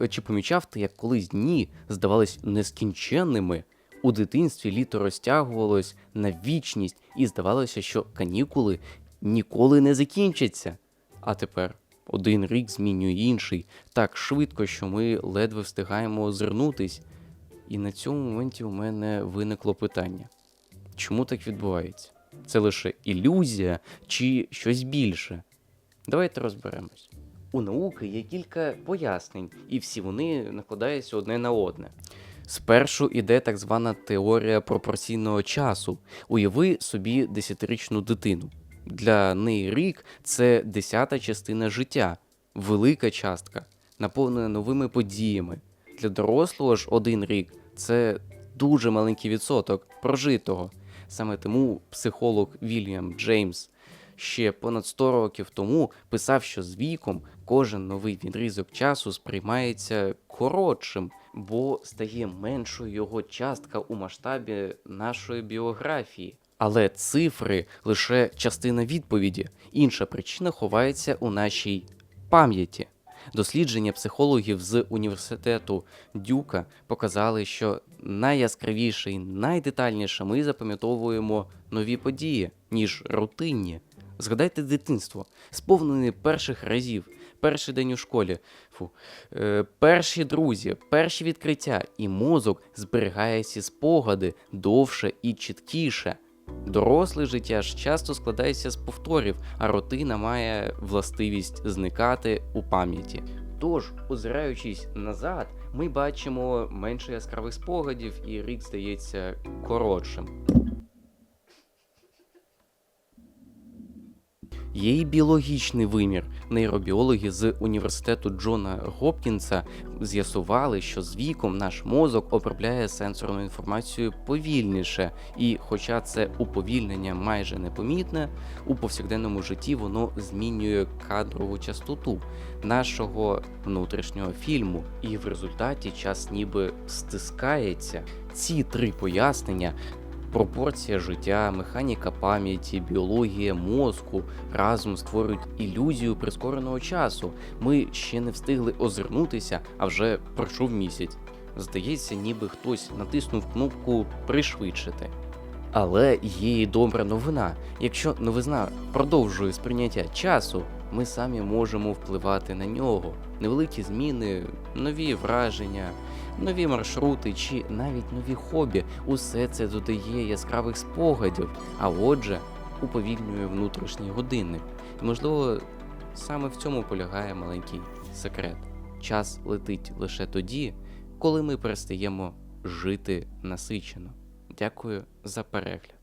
Е, Чи помічав ти, як колись дні здавались нескінченними? У дитинстві літо розтягувалось на вічність, і здавалося, що канікули ніколи не закінчаться. А тепер один рік змінює інший так швидко, що ми ледве встигаємо озирнутись. І на цьому моменті у мене виникло питання: чому так відбувається? Це лише ілюзія чи щось більше? Давайте розберемось. У науки є кілька пояснень, і всі вони накладаються одне на одне. Спершу іде так звана теорія пропорційного часу. Уяви собі десятирічну дитину. Для неї рік це десята частина життя, велика частка, наповнена новими подіями. Для дорослого ж один рік це дуже маленький відсоток прожитого. Саме тому психолог Вільям Джеймс ще понад 100 років тому писав, що з віком кожен новий відрізок часу сприймається коротшим, бо стає меншою його частка у масштабі нашої біографії. Але цифри лише частина відповіді. Інша причина ховається у нашій пам'яті. Дослідження психологів з університету Дюка показали, що найяскравіше і найдетальніше ми запам'ятовуємо нові події, ніж рутинні. Згадайте дитинство, сповнене перших разів, перший день у школі, фу, е, перші друзі, перші відкриття, і мозок зберігає ці спогади довше і чіткіше. Доросле життя ж часто складається з повторів, а рутина має властивість зникати у пам'яті. Тож, озираючись назад, ми бачимо менше яскравих спогадів, і рік здається коротшим. І біологічний вимір. Нейробіологи з університету Джона Гопкінса з'ясували, що з віком наш мозок обробляє сенсорну інформацію повільніше, і хоча це уповільнення майже непомітне, у повсякденному житті воно змінює кадрову частоту нашого внутрішнього фільму, і в результаті час ніби стискається. Ці три пояснення Пропорція життя, механіка пам'яті, біологія мозку разом створюють ілюзію прискореного часу. Ми ще не встигли озирнутися, а вже пройшов місяць. Здається, ніби хтось натиснув кнопку пришвидшити. Але є і добра новина. Якщо новизна продовжує сприйняття часу, ми самі можемо впливати на нього. Невеликі зміни, нові враження, нові маршрути чи навіть нові хобі усе це додає яскравих спогадів, а отже, уповільнює внутрішній годинник. І можливо, саме в цьому полягає маленький секрет. Час летить лише тоді, коли ми перестаємо жити насичено. Дякую за перегляд.